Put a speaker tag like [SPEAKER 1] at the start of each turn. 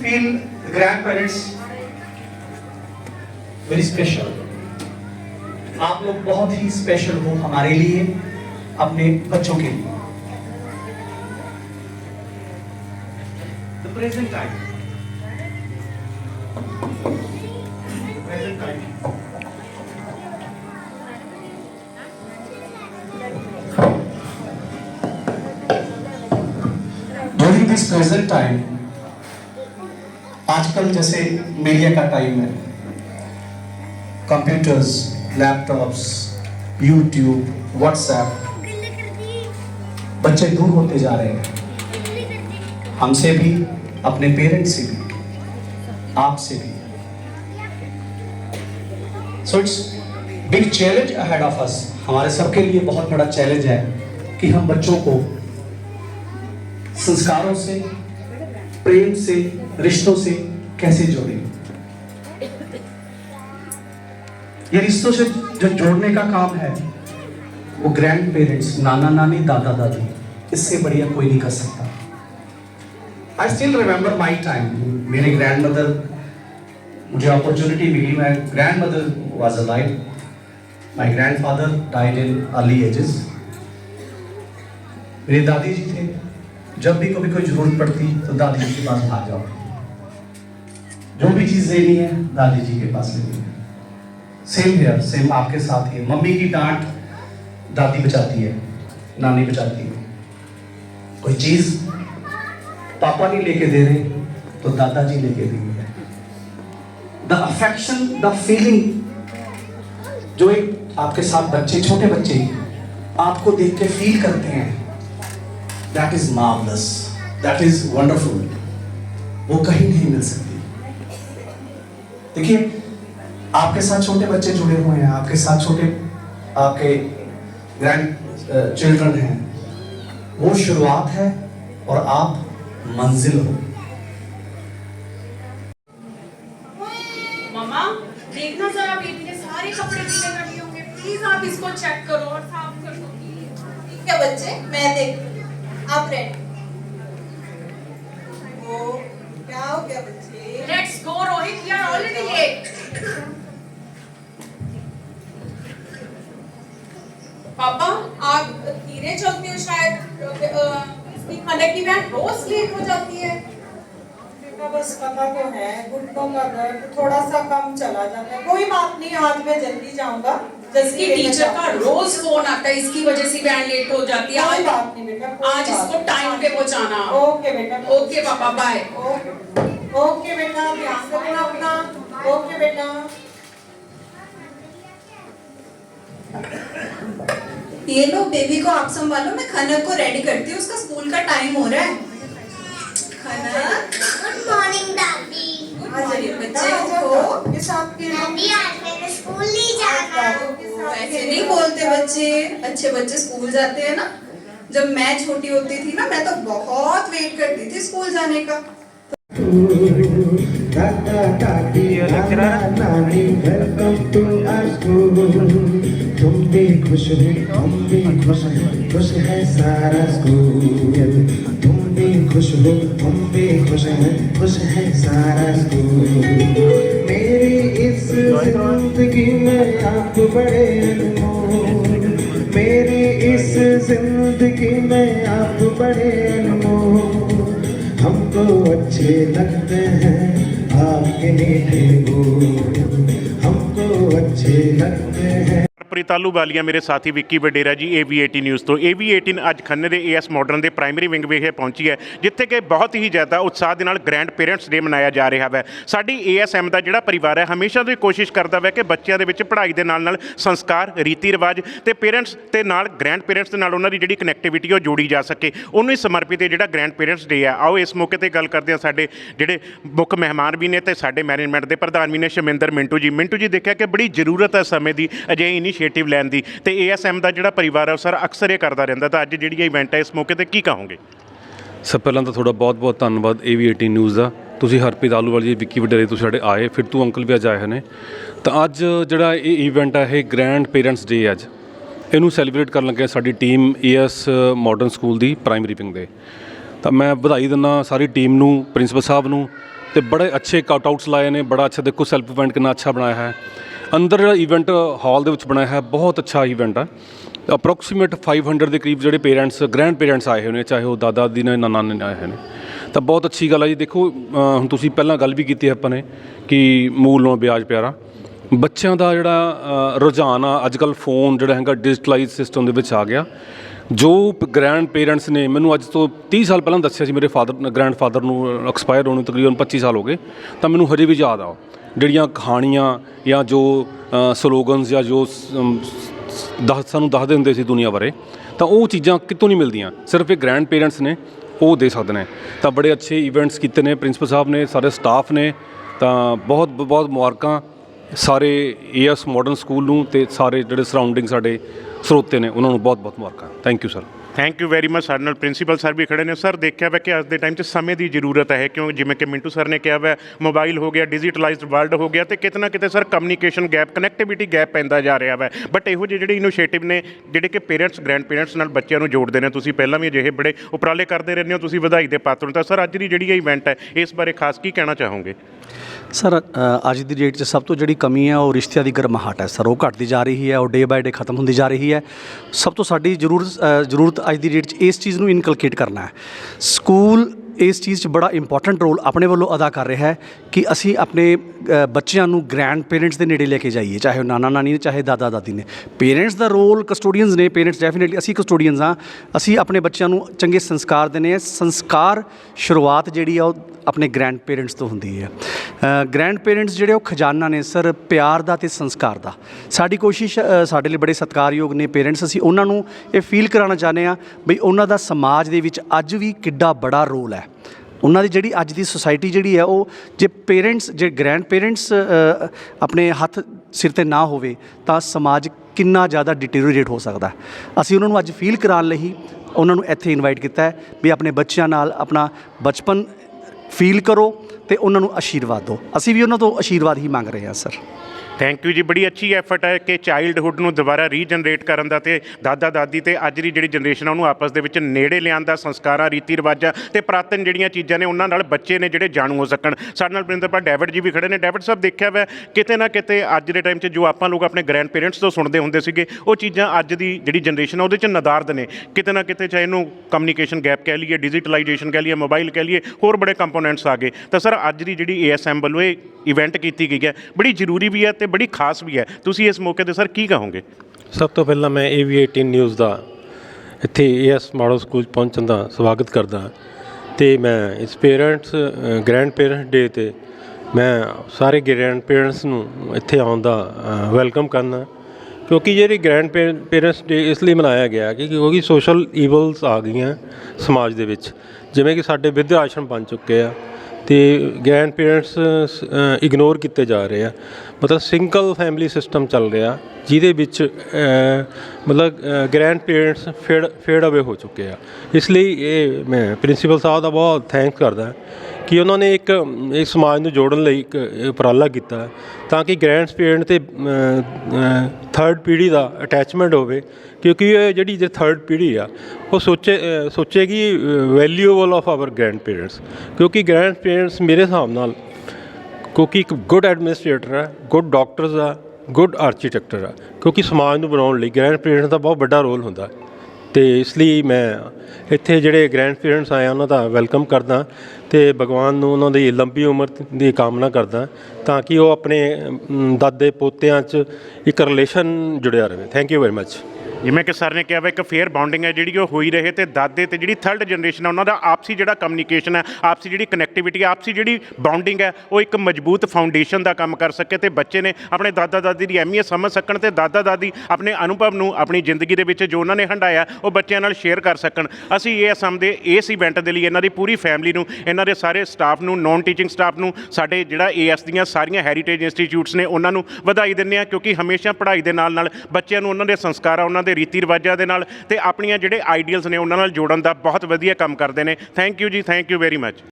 [SPEAKER 1] feel grandparents very special? आप लोग बहुत ही स्पेशल हो हमारे लिए अपने बच्चों के लिए The present time. Present. During this present time, आजकल जैसे मीडिया का टाइम है। कंप्यूटर्स लैपटॉप्स यूट्यूब व्हाट्सएप बच्चे दूर होते जा रहे हैं। हमसे भी, अपने पेरेंट्स से भी आपसे भी। So it's big challenge ahead of us हमारे सबके लिए बहुत बड़ा चैलेंज है कि हम बच्चों को संस्कारों से, प्रेम से रिश्तों से कैसे जोड़े? ये रिश्तों से जो जोड़ने का काम है, वो ग्रैंड पेरेंट्स नाना नानी, दादा दादी, इससे बढ़िया कोई नहीं कर सकता। I still remember my time मेरे ग्रैंड मदर मुझे अपॉर्चुनिटी मिली। मैं grandmother was alive my grandfather died in early ages मेरे दादी जी थे। जब भी कभी कोई ज़रूरत पड़ती तो दादी जी के पास भाग जाओ। जो भी चीज़ लेनी है, दादी जी के पास लेनी है। सेम हेयर सेम आपके साथ ही मम्मी की डांट दादी बचाती है, नानी बचाती है। कोई चीज़ पापा नहीं लेके दे रहे तो दादाजी लेके देंगे द अफेक्शन द फीलिंग जो एक आपके साथ बच्चे, छोटे बच्चे, आपको देख के फील करते हैं that is marvellous that is wonderful वो कहीं नहीं मिल सकती। देखिए आपके साथ छोटे बच्चे जुड़े हुए हैं आपके साथ छोटे आपके ग्रैंड चिल्ड्रन हैं। वो शुरुआत है और आप मंजिल हो।
[SPEAKER 2] मम्मा देखना जरा बेटी के सारे कपड़े गीले कर लिए होंगे। प्लीज़ आप इसको चेक करो और साफ़ कर दो।
[SPEAKER 3] ठीक है बच्चे मैं देख आप रेडी ओ क्या हो गया बच्चे?
[SPEAKER 2] Go Rohit you are already late पापा
[SPEAKER 3] आप धीरे चलते हो शायद इसकी खाने की वैन रोज लेट हो जाती है।
[SPEAKER 4] बेटा बस पता तो है घुटनों का दर्द थोड़ा सा कम चला जाता है। कोई बात नहीं आज मैं जल्दी जाऊँगा।
[SPEAKER 2] इसकी टीचर का रोज फ़ोन आता है इसकी वजह से वैन लेट हो जाती है।
[SPEAKER 4] कोई
[SPEAKER 2] आज
[SPEAKER 4] बात नहीं बेटा
[SPEAKER 2] आज इसको टाइम पे पहुंचाना।
[SPEAKER 4] ओके बेटा
[SPEAKER 2] ओके पापा बाय
[SPEAKER 4] ओके बेटा ध्यान रखना अपना। ओके बेटा।
[SPEAKER 3] ये लो बेबी को आप संभालो मैं खनक को रेडी करती हूँ उसका स्कूल का टाइम हो रहा है। खनक।
[SPEAKER 5] गुड मॉर्निंग दादी
[SPEAKER 3] गुड मॉर्निंग बच्चे
[SPEAKER 4] आ जाओ,
[SPEAKER 3] उठो
[SPEAKER 4] साथ के
[SPEAKER 5] दादी आज मैंने स्कूल नहीं जाना।
[SPEAKER 3] ऐसे नहीं बोलते बच्चे। अच्छे बच्चे स्कूल जाते हैं ना। जब मैं छोटी होती थी ना मैं तो बहुत वेट करती थी स्कूल जाने का।
[SPEAKER 6] दादा दादी नाना नानी वेलकम टू आवर स्कूल तुम भी खुश हो हम भी खुश हैं खुश है सारा स्कूल तुम भी खुश हो हम भी खुश हैं खुश है सारा स्कूल मेरी इस जिंदगी में आप बड़े अनमोल मेरी इस जिंदगी में आप बड़े अनमोल हमको अच्छे लगते हैं आपके मीठे बोल हमको अच्छे लगते हैं
[SPEAKER 7] ਹਰਪ੍ਰੀਤ ਆਲੂਵਾਲੀਆ ਮੇਰੇ ਸਾਥੀ ਵਿੱਕੀ ਵਡੇਰਾ ਜੀ AV18 ਨਿਊਜ਼ ਤੋਂ। AV18 ਅੱਜ ਖੰਨੇ ਦੇ AS ਮਾਡਰਨ ਦੇ ਪ੍ਰਾਇਮਰੀ ਵਿੰਗ ਵਿਖੇ ਪਹੁੰਚੀ ਹੈ, ਜਿੱਥੇ ਕਿ ਬਹੁਤ ਹੀ ਜ਼ਿਆਦਾ ਉਤਸ਼ਾਹ ਦੇ ਨਾਲ ਗ੍ਰੈਂਡ ਪੇਰੈਂਟਸ ਡੇ ਮਨਾਇਆ ਜਾ ਰਿਹਾ ਹੈ ਸਾਡੀ ASM ਦਾ ਜਿਹੜਾ ਪਰਿਵਾਰ ਹੈ, ਹਮੇਸ਼ਾ ਤੋਂ ਹੀ ਕੋਸ਼ਿਸ਼ ਕਰਦਾ ਹੈ ਕਿ ਬੱਚਿਆਂ ਦੇ ਵਿੱਚ ਪੜ੍ਹਾਈ ਦੇ ਨਾਲ ਨਾਲ ਸੰਸਕਾਰ ਰੀਤੀ ਰਿਵਾਜ ਤੇ ਪੇਰੈਂਟਸ ਤੇ ਨਾਲ ਗ੍ਰੈਂਡ ਪੇਰੈਂਟਸ ਦੇ ਨਾਲ ਉਹਨਾਂ ਦੀ ਜਿਹੜੀ ਕਨੈਕਟੀਵਿਟੀ ਉਹ ਜੋੜੀ ਜਾ ਸਕੇ। ਉਹਨੂੰ ਹੀ ਸਮਰਪਿਤ ਇਹ ਜਿਹੜਾ ਗ੍ਰੈਂਡ ਪੇਰੈਂਟਸ ਡੇ ਆ ਆਓ ਇਸ ਮੌਕੇ ਤੇ ਗੱਲ ਕਰਦੇ ਹਾਂ ਸਾਡੇ ਜਿਹੜੇ ਮੁੱਖ ਮਹਿਮਾਨ ਵੀ ਨੇ ਤੇ ਸਾਡੇ ਮੈਨੇਜਮੈਂਟ ਦੇ ਪ੍ਰਧਾਨ ਵੀ ਨੇ, ਸ਼ਮਿੰਦਰ ਮਿੰਟੂ ਜੀ। ਮਿੰਟੂ ਜੀ, ਦੇਖਿਆ ਕਿ ਬੜੀ ਜ਼ਰੂਰਤ ਹੈ ਸਮੇਂ ਦੀ, ਅਜਿਹੀ ਇਨੀਸ਼ੀਏਟਿਵ ਲੈਣ ਦੀ ਤੇ ਏਐਸਐਮ ਦਾ ਜਿਹੜਾ ਪਰਿਵਾਰ ਹੈ ਉਹ ਸਰ ਅਕਸਰ ਇਹ ਕਰਦਾ ਰਹਿੰਦਾ ਤਾਂ ਅੱਜ ਜਿਹੜੀ ਇਵੈਂਟ ਹੈ ਇਸ ਮੌਕੇ ਤੇ ਕੀ ਕਹੋਗੇ?
[SPEAKER 8] ਸਭ ਪਹਿਲਾਂ ਤਾਂ ਤੁਹਾਡਾ ਬਹੁਤ-ਬਹੁਤ ਧੰਨਵਾਦ AV18 ਨਿਊਜ਼ ਦਾ। ਤੁਸੀਂ ਹਰਪ੍ਰੀਤ ਆਲੂਵਾਲ ਜੀ ਵਿੱਕੀ ਵਡੇਰੇ ਤੁਸੀਂ ਸਾਡੇ ਆਏ, ਫਿਰ ਤੂੰ ਅੰਕਲ ਵੀ ਅੱਜ ਆਏ ਨੇ। ਤਾਂ ਅੱਜ ਜਿਹੜਾ ਇਹ ਇਵੈਂਟ ਹੈ ਇਹ ਗ੍ਰੈਂਡ ਪੇਰੈਂਟਸ ਡੇ ਅੱਜ। ਇਹਨੂੰ ਸੈਲੀਬ੍ਰੇਟ ਕਰਨ ਲੱਗੇ ਸਾਡੀ ਟੀਮ ਏਐਸ ਮਾਡਰਨ ਸਕੂਲ ਦੀ ਪ੍ਰਾਇਮਰੀ ਵਿੰਗ ਦੇ। ਤਾਂ ਮੈਂ ਵਧਾਈ ਦਿੰਦਾ ਸਾਰੀ ਟੀਮ ਨੂੰ ਪ੍ਰਿੰਸੀਪਲ ਸਾਹਿਬ ਨੂੰ, ਤੇ ਬੜੇ ਅੱਛੇ ਕਟ ਆਊਟਸ ਲਾਏ ਨੇ, ਬੜਾ ਅੱਛਾ ਦੇਖੋ ਸੈਲਫ ਇਵੈਂਟ ਕਿੰਨਾ ਅੱਛਾ ਬਣਾਇਆ ਹੈ। ਅੰਦਰ ਜਿਹੜਾ ਇਵੈਂਟ ਹਾਲ ਦੇ ਵਿੱਚ ਬਣਾਇਆ ਹੈ ਬਹੁਤ ਅੱਛਾ ਇਵੈਂਟ ਹੈ ਅਪਰੋਕਸੀਮੇਟ 500 ਦੇ ਕਰੀਬ ਜਿਹੜੇ ਪੇਰੈਂਟਸ ਗ੍ਰੈਂਡ ਪੇਰੈਂਟਸ ਆਏ ਹੋਏ ਨੇ, ਚਾਹੇ ਉਹ ਦਾਦਾ ਦੀ ਨੇ, ਨਾਨਾ ਨੇ ਆਏ ਹੋਏ ਨੇ। ਤਾਂ ਬਹੁਤ ਅੱਛੀ ਗੱਲ ਹੈ ਜੀ। ਦੇਖੋ ਹੁਣ ਤੁਸੀਂ ਪਹਿਲਾਂ ਗੱਲ ਵੀ ਕੀਤੀ ਆਪਾਂ ਨੇ ਕਿ ਮੂਲ ਨੂੰ ਵਿਆਜ ਪਿਆਰਾ। ਬੱਚਿਆਂ ਦਾ ਜਿਹੜਾ ਰੁਝਾਨ ਆ ਅੱਜ ਕੱਲ ਫੋਨ ਜਿਹੜਾ ਹੈਗਾ ਡਿਜੀਟਲਾਈਜ਼ ਸਿਸਟਮ ਦੇ ਵਿੱਚ ਆ ਗਿਆ। ਜੋ ਗ੍ਰੈਂਡ ਪੇਰੈਂਟਸ ਨੇ, ਮੈਨੂੰ ਅੱਜ ਤੋਂ 30 ਸਾਲ ਪਹਿਲਾਂ ਦੱਸਿਆ ਸੀ, ਮੇਰੇ ਫਾਦਰ ਗ੍ਰੈਂਡ ਫਾਦਰ ਨੂੰ ਐਕਸਪਾਇਰ ਹੋਣ ਨੂੰ ਤਕਰੀਬਨ 25 ਸਾਲ ਹੋ ਗਏ। ਤਾਂ ਮੈਨੂੰ ਹਜੇ ਵੀ ਯਾਦ ਆ ਜਿਹੜੀਆਂ ਕਹਾਣੀਆਂ ਜਾਂ ਜੋ ਸਲੋਗਨਸ ਜਾਂ ਜੋ ਦੱਸ, ਸਾਨੂੰ ਦੱਸਦੇ ਹੁੰਦੇ ਸੀ ਦੁਨੀਆ ਬਾਰੇ, ਤਾਂ ਉਹ ਚੀਜ਼ਾਂ ਕਿਤੋਂ ਨਹੀਂ ਮਿਲਦੀਆਂ। ਸਿਰਫ ਇਹ ਗ੍ਰੈਂਡ ਪੇਰੈਂਟਸ ਨੇ ਉਹ ਦੇ ਸਕਦੇ ਨੇ। ਤਾਂ ਬੜੇ ਅੱਛੇ ਇਵੈਂਟਸ ਕੀਤੇ ਨੇ ਪ੍ਰਿੰਸੀਪਲ ਸਾਹਿਬ ਨੇ, ਸਾਰੇ ਸਟਾਫ ਨੇ, ਤਾਂ ਬਹੁਤ ਬਹੁਤ ਮੁਬਾਰਕਾਂ ਸਾਰੇ ਏਐਸ ਮਾਡਰਨ ਸਕੂਲ ਨੂੰ ਤੇ ਸਾਰੇ ਜਿਹੜੇ ਸਰਾਊਂਡਿੰਗ ਸਾਡੇ ਸਰੋਤੇ ਨੇ, ਉਹਨਾਂ ਨੂੰ ਬਹੁਤ ਬਹੁਤ ਮੁਬਾਰਕਾਂ। Thank you sir
[SPEAKER 7] thank you very much ਸਾਡੇ ਨਾਲ ਪ੍ਰਿੰਸੀਪਲ ਸਰ ਵੀ ਖੜੇ ਨੇ। ਸਰ ਦੇਖਿਆ ਵਾ ਕਿ ਅੱਜ ਦੇ ਟਾਈਮ 'ਚ ਸਮੇਂ ਦੀ ਜ਼ਰੂਰਤ ਹੈ। ਕਿਉਂ? ਜਿਵੇਂ ਕਿ ਮਿੰਟੂ ਸਰ ਨੇ ਕਿਹਾ ਵਾ ਮੋਬਾਈਲ ਹੋ ਗਿਆ ਡਿਜੀਟਲਾਈਜ਼ਡ ਵਰਲਡ ਹੋ ਗਿਆ, ਤੇ ਕਿਤੇ ਨਾ ਕਿਤੇ sir communication gap connectivity gap ਪੈਂਦਾ ਜਾ ਰਿਹਾ ਵਾ। ਬਟ ਇਹੋ ਜਿਹੇ ਜਿਹੜੇ ਇਨੀਸ਼ੀਏਟਿਵ ਨੇ, ਜਿਹੜੇ ਕਿ ਪੇਰੈਂਟਸ ਗ੍ਰੈਂਡ ਪੇਰੈਂਟਸ ਨਾਲ ਬੱਚਿਆਂ ਨੂੰ ਜੋੜਦੇ ਨੇ, ਤੁਸੀਂ ਪਹਿਲਾਂ ਵੀ ਅਜਿਹੇ ਬੜੇ ਉਪਰਾਲੇ ਕਰਦੇ ਰਹਿੰਦੇ ਹੋ, ਤੁਸੀਂ ਵਧਾਈ ਦੇ ਪਾਤਰ ਹੋ। ਤਾਂ ਸਰ ਅੱਜ ਦੀ ਜਿਹੜੀ ਇਹ ਇਵੈਂਟ ਹੈ, ਇਸ ਬਾਰੇ ਖਾਸ ਕੀ ਕਹਿਣਾ ਚਾਹੋਗੇ?
[SPEAKER 1] ਸਰ ਅੱਜ ਦੀ ਡੇਟ 'ਚ ਸਭ ਤੋਂ ਜਿਹੜੀ ਕਮੀ ਹੈ, ਉਹ ਰਿਸ਼ਤਿਆਂ ਦੀ ਗਰਮਾਹਟ ਹੈ ਸਰ। ਉਹ ਘਟਦੀ ਜਾ ਰਹੀ ਹੈ, ਉਹ ਡੇ ਬਾਏ ਡੇ ਖਤਮ ਹੁੰਦੀ ਜਾ ਰਹੀ ਹੈ। ਸਭ ਤੋਂ ਸਾਡੀ ਜ਼ਰੂਰ ਜ਼ਰੂਰਤ ਅੱਜ ਦੀ ਡੇਟ 'ਚ ਇਸ ਚੀਜ਼ ਨੂੰ ਇਨਕਲਕੇਟ ਕਰਨਾ ਹੈ। ਸਕੂਲ ਇਸ ਚੀਜ਼ 'ਚ ਬੜਾ ਇੰਪੋਰਟੈਂਟ ਰੋਲ ਆਪਣੇ ਵੱਲੋਂ ਅਦਾ ਕਰ ਰਿਹਾ ਹੈ ਕਿ ਅਸੀਂ ਆਪਣੇ ਅ, ਬੱਚਿਆਂ ਨੂੰ ਗ੍ਰੈਂਡ ਪੇਰੈਂਟਸ ਦੇ ਨੇੜੇ ਲੈ ਕੇ ਜਾਈਏ ਚਾਹੇ ਉਹ ਨਾਨਾ ਨਾਨੀ ਨੇ ਚਾਹੇ ਦਾਦਾ ਦਾਦੀ ਨੇ। ਪੇਰੈਂਟਸ ਦਾ ਰੋਲ ਕਸਟੋਡੀਅਨਸ ਨੇ ਪੇਰੈਂਟਸ ਡੈਫੀਨਿਟਲੀ ਅਸੀਂ ਕਸਟੋਡੀਅਨਸ ਹਾਂ। ਅਸੀਂ ਆਪਣੇ ਬੱਚਿਆਂ ਨੂੰ ਚੰਗੇ ਸੰਸਕਾਰ ਦਿੰਦੇ ਹਾਂ। ਸੰਸਕਾਰ ਸ਼ੁਰੂਆਤ ਜਿਹੜੀ ਆ ਉਹ ਆਪਣੇ ਗ੍ਰੈਂਡ ਪੇਰੈਂਟਸ ਤੋਂ ਹੁੰਦੀ ਹੈ। ਗ੍ਰੈਂਡ ਪੇਰੈਂਟਸ ਜਿਹੜੇ ਉਹ ਖਜ਼ਾਨਾ ਨੇ ਸਰ ਪਿਆਰ ਦਾ ਤੇ ਸੰਸਕਾਰ ਦਾ। ਸਾਡੀ ਕੋਸ਼ਿਸ਼ ਅ, ਸਾਡੇ ਲਈ ਬੜੇ ਸਤਿਕਾਰਯੋਗ ਨੇ ਪੇਰੈਂਟਸ ਅਸੀਂ ਉਹਨਾਂ ਨੂੰ ਇਹ ਫੀਲ ਕਰਾਉਣਾ ਚਾਹੁੰਦੇ ਆ ਵੀ ਉਹਨਾਂ ਦਾ ਸਮਾਜ ਦੇ ਵਿੱਚ ਅੱਜ ਵੀ ਕਿੱਡਾ ਬੜਾ ਰੋਲ ਹੈ। ਉਹਨਾਂ ਦੀ ਜਿਹੜੀ ਅੱਜ ਦੀ ਸੁਸਾਇਟੀ ਜਿਹੜੀ ਹੈ, ਉਹ ਜੇ ਪੇਰੈਂਟਸ, ਜੇ ਗ੍ਰੈਂਡ ਪੇਰੈਂਟਸ ਆਪਣੇ ਹੱਥ ਸਿਰ ਤੇ ਨਾ ਹੋਵੇ, ਤਾਂ ਸਮਾਜ ਕਿੰਨਾ ਜ਼ਿਆਦਾ ਡਿਟੀਰੀਓਰੇਟ ਹੋ ਸਕਦਾ ਅਸੀਂ ਉਹਨਾਂ ਨੂੰ ਅੱਜ ਫੀਲ ਕਰਾਉਣ ਲਈ ਉਹਨਾਂ ਨੂੰ ਇੱਥੇ ਇਨਵਾਈਟ ਕੀਤਾ ਹੈ ਵੀ ਆਪਣੇ ਬੱਚਿਆਂ ਨਾਲ ਆਪਣਾ ਬਚਪਨ ਫੀਲ ਕਰੋ ਤੇ ਉਹਨਾਂ ਨੂੰ ਆਸ਼ੀਰਵਾਦ ਦਿਓ। ਅਸੀਂ ਵੀ ਉਹਨਾਂ ਤੋਂ ਆਸ਼ੀਰਵਾਦ ਹੀ ਮੰਗ ਰਹੇ ਹਾਂ, ਸਰ।
[SPEAKER 7] ਥੈਂਕ ਯੂ ਜੀ, ਬੜੀ ਅੱਛੀ ਐਫਰਟ ਹੈ ਕਿ ਚਾਈਲਡਹੁੱਡ ਨੂੰ ਦੁਬਾਰਾ ਰੀਜਨਰੇਟ ਕਰਨ ਦਾ ਤੇ ਦਾਦਾ ਦਾਦੀ ਤੇ ਅੱਜ ਦੀ ਜਿਹੜੀ ਜਨਰੇਸ਼ਨ ਆ, ਉਹਨੂੰ ਆਪਸ ਦੇ ਵਿੱਚ ਨੇੜੇ ਲਿਆਉਣ ਦਾ ਸੰਸਕਾਰਾਂ, ਰੀਤੀ ਰਿਵਾਜਾਂ ਤੇ ਪ੍ਰਾਤਨ ਜਿਹੜੀਆਂ ਚੀਜ਼ਾਂ ਨੇ, ਉਹਨਾਂ ਨਾਲ ਬੱਚੇ ਨੇ ਜਿਹੜੇ ਜਾਣੂ ਹੋ ਸਕਣ। ਸਾਡੇ ਨਾਲ ਪ੍ਰਿੰਸੀਪਲ ਡੈਵਿਡ ਜੀ ਵੀ ਖੜੇ ਨੇ। ਡੈਵਿਡ ਸਾਹਿਬ, ਦੇਖਿਆ ਹੋਇਆ ਕਿਤੇ ਨਾ ਕਿਤੇ ਅੱਜ ਦੇ ਟਾਈਮ 'ਚ ਜੋ ਆਪਾਂ ਲੋਕ ਆਪਣੇ ਗ੍ਰੈਂਡ ਪੇਰੈਂਟਸ ਤੋਂ ਸੁਣਦੇ ਹੁੰਦੇ ਸੀਗੇ, ਉਹ ਚੀਜ਼ਾਂ ਅੱਜ ਦੀ ਜਿਹੜੀ ਜਨਰੇਸ਼ਨ ਆ, ਉਹਦੇ 'ਚ ਨਦਾਰਦ ਨੇ। ਕਿਤੇ ਨਾ ਕਿਤੇ ਚਾਹੇ ਇਹਨੂੰ ਕਮਿਊਨੀਕੇਸ਼ਨ ਗੈਪ ਕਹਿ ਲਈਏ ਡਿਜੀਟਲਾਈਜੇਸ਼ਨ ਕਹਿ ਲਈਏ ਮੋਬਾਈਲ ਕਹਿ ਲਈਏ, ਹੋਰ ਬੜੇ ਕੰਪੋਨੈਂਟਸ ਆ ਗਏ। ਤਾਂ ਸਰ, ਅੱਜ ਦੀ ਜਿਹੜੀ ਏਐਸਐਮ ਵੱਲੋਂ ਇਹ ਇਵੈਂਟ ਕੀਤੀ ਗਈ ਹੈ, ਬੜੀ ਜ਼ਰੂਰੀ ਵੀ ਹੈ ਤੇ ਬੜੀ ਖਾਸ ਵੀ ਹੈ। ਤੁਸੀਂ ਇਸ ਮੌਕੇ ਤੇ ਸਰ ਕੀ ਕਹੋਗੇ?
[SPEAKER 9] ਸਭ ਤੋਂ ਪਹਿਲਾਂ ਮੈਂ AV18 ਨਿਊਜ਼ ਦਾ ਇੱਥੇ ਏਐਸ ਮਾਡਲ ਸਕੂਲ 'ਚ ਪਹੁੰਚਣ ਦਾ ਸਵਾਗਤ ਕਰਦਾ ਤੇ ਮੈਂ ਇਸ ਪੇਰੈਂਟਸ ਗ੍ਰੈਂਡ ਪੇਰੈਂਟਸ ਡੇ ਤੇ ਮੈਂ ਸਾਰੇ ਗ੍ਰੈਂਡ ਪੇਰੈਂਟਸ ਨੂੰ ਇੱਥੇ ਆਉਣ ਦਾ ਵੈਲਕਮ ਕਰਨਾ ਕਿਉਂਕਿ ਜਿਹੜੀ ਗ੍ਰੈਂਡ ਪੇਰੈਂਟਸ ਡੇ ਇਸ ਲਈ ਮਨਾਇਆ ਗਿਆ ਕਿ ਕਿਉਂਕਿ ਸੋਸ਼ਲ ਈਵਲਸ ਆ ਗਈਆਂ ਸਮਾਜ ਦੇ ਵਿੱਚ। ਜਿਵੇਂ ਕਿ ਸਾਡੇ ਵਿਦਿਆ ਆਸ਼ਰਮ ਬਣ ਚੁੱਕੇ ਆ। ਅਤੇ ਗ੍ਰੈਂਡ ਪੇਰੈਂਟਸ ਇਗਨੋਰ ਕੀਤੇ ਜਾ ਰਹੇ ਆ। ਮਤਲਬ ਸਿੰਗਲ ਫੈਮਿਲੀ ਸਿਸਟਮ ਚੱਲ ਰਿਹਾ, ਜਿਹਦੇ ਵਿੱਚ ਮਤਲਬ ਗ੍ਰੈਂਡ ਪੇਰੈਂਟਸ ਫੇਡ ਫੇਡ ਅਵੇ ਹੋ ਚੁੱਕੇ ਆ। ਇਸ ਲਈ ਇਹ ਮੈਂ ਪ੍ਰਿੰਸੀਪਲ ਸਾਹਿਬ ਦਾ ਬਹੁਤ ਥੈਂਕ ਕਰਦਾ। ਕਿ ਉਹਨਾਂ ਨੇ ਇੱਕ ਇਸ ਸਮਾਜ ਨੂੰ ਜੋੜਨ ਲਈ ਇੱਕ ਉਪਰਾਲਾ ਕੀਤਾ ਤਾਂ ਕਿ ਗ੍ਰੈਂਡ ਪੇਰੈਂਟ ਤੇ ਥਰਡ ਪੀੜ੍ਹੀ ਦਾ ਅਟੈਚਮੈਂਟ ਹੋਵੇ, ਕਿਉਂਕਿ ਇਹ ਜਿਹੜੀ ਜੇ ਥਰਡ ਪੀੜ੍ਹੀ ਆ, ਉਹ ਸੋਚੇ ਸੋਚੇਗੀ valuable of our grandparents ਕਿਉਂਕਿ ਗ੍ਰੈਂਡ ਪੇਰੈਂਟਸ ਮੇਰੇ ਹਿਸਾਬ ਨਾਲ ਕਿਉਂਕਿ ਇੱਕ ਗੁੱਡ ਐਡਮਿਨਿਸਟ੍ਰੇਟਰ ਹੈ ਗੁੱਡ ਡਾਕਟਰਸ ਆ ਗੁੱਡ ਆਰਕੀਟੈਕਟਰ ਆ, ਕਿਉਂਕਿ ਸਮਾਜ ਨੂੰ ਬਣਾਉਣ ਲਈ ਗ੍ਰੈਂਡ ਪੇਰੈਂਟਸ ਦਾ ਬਹੁਤ ਵੱਡਾ ਰੋਲ ਹੁੰਦਾ। ਅਤੇ ਇਸ ਲਈ ਮੈਂ ਇੱਥੇ ਜਿਹੜੇ ਗ੍ਰੈਂਡ ਪੇਰੈਂਟਸ ਆਏ ਆ, ਉਹਨਾਂ ਦਾ ਵੈਲਕਮ ਕਰਦਾ ਅਤੇ ਭਗਵਾਨ ਨੂੰ ਉਹਨਾਂ ਦੀ ਲੰਬੀ ਉਮਰ ਦੀ ਕਾਮਨਾ ਕਰਦਾ ਤਾਂ ਕਿ ਉਹ ਆਪਣੇ ਦਾਦੇ ਪੋਤਿਆਂ 'ਚ ਇੱਕ ਰਿਲੇਸ਼ਨ ਜੁੜਿਆ ਰਹੇ। ਥੈਂਕ ਯੂ ਵੈਰੀ ਮੱਚ
[SPEAKER 7] ਜਿਵੇਂ ਕਿ ਸਰ ਨੇ ਕਿਹਾ ਵਾ, ਇੱਕ ਫੇਅਰ ਬੌਂਡਿੰਗ ਹੈ ਜਿਹੜੀ ਉਹ ਹੋਈ ਰਹੇ ਤੇ ਦਾਦੇ ਤੇ ਜਿਹੜੀ ਥਰਡ ਜਨਰੇਸ਼ਨ ਹੈ, ਉਹਨਾਂ ਦਾ ਆਪਸੀ ਜਿਹੜਾ ਕਮਿਊਨੀਕੇਸ਼ਨ ਹੈ, ਆਪਸੀ ਜਿਹੜੀ ਕਨੈਕਟੀਵਿਟੀ ਆਪਸੀ ਜਿਹੜੀ ਬੌਂਡਿੰਗ ਹੈ, ਉਹ ਇੱਕ ਮਜ਼ਬੂਤ ਫਾਊਂਡੇਸ਼ਨ ਦਾ ਕੰਮ ਕਰ ਸਕੇ ਤੇ ਬੱਚੇ ਨੇ ਆਪਣੇ ਦਾਦਾ ਦਾਦੀ ਦੀ ਅਹਿਮੀਅਤ ਸਮਝ ਸਕਣ ਤੇ ਦਾਦਾ ਦਾਦੀ ਆਪਣੇ ਅਨੁਭਵ ਨੂੰ ਆਪਣੀ ਜ਼ਿੰਦਗੀ ਦੇ ਵਿੱਚ ਜੋ ਉਹਨਾਂ ਨੇ ਹੰਡਾਇਆ ਉਹ ਬੱਚਿਆਂ ਨਾਲ ਸ਼ੇਅਰ ਕਰ ਸਕਣ। ਅਸੀਂ ਇਹ ਅਸਮ ਦੇ ਇਸ ਇਵੈਂਟ ਦੇ ਲਈ ਇਹਨਾਂ ਦੀ ਪੂਰੀ ਫੈਮਿਲੀ ਨੂੰ, ਇਹਨਾਂ ਦੇ ਸਾਰੇ ਸਟਾਫ ਨੂੰ ਨੌਨ ਟੀਚਿੰਗ ਸਟਾਫ ਨੂੰ, ਸਾਡੇ ਜਿਹੜਾ ਏਐਸ ਦੀਆਂ ਸਾਰੀਆਂ ਹੈਰੀਟੇਜ ਇੰਸਟੀਚਿਊਟਸ ਨੇ, ਉਹਨਾਂ ਨੂੰ ਵਧਾਈ ਦਿੰਦੇ ਆ ਕਿਉਂਕਿ ਹਮੇਸ਼ਾ ਪੜ੍ਹਾਈ ਦੇ ਨਾਲ ਨਾਲ ਬੱਚਿਆਂ ਨੂੰ ਉਹਨਾਂ ਦੇ ਸੰਸਕਾਰਾਂ, ਉਹਨਾਂ ਦੇ ਰੀਤੀ ਰਿਵਾਜਾਂ ਦੇ ਨਾਲ ਤੇ ਆਪਣੀਆਂ ਜਿਹੜੇ ਆਈਡੀਅਲਸ ਨੇ ਉਹਨਾਂ ਨਾਲ ਜੋੜਨ ਦਾ ਬਹੁਤ ਵਧੀਆ ਕੰਮ ਕਰਦੇ ਨੇ। ਥੈਂਕ ਯੂ ਜੀ ਥੈਂਕ ਯੂ ਵੈਰੀ ਮੱਚ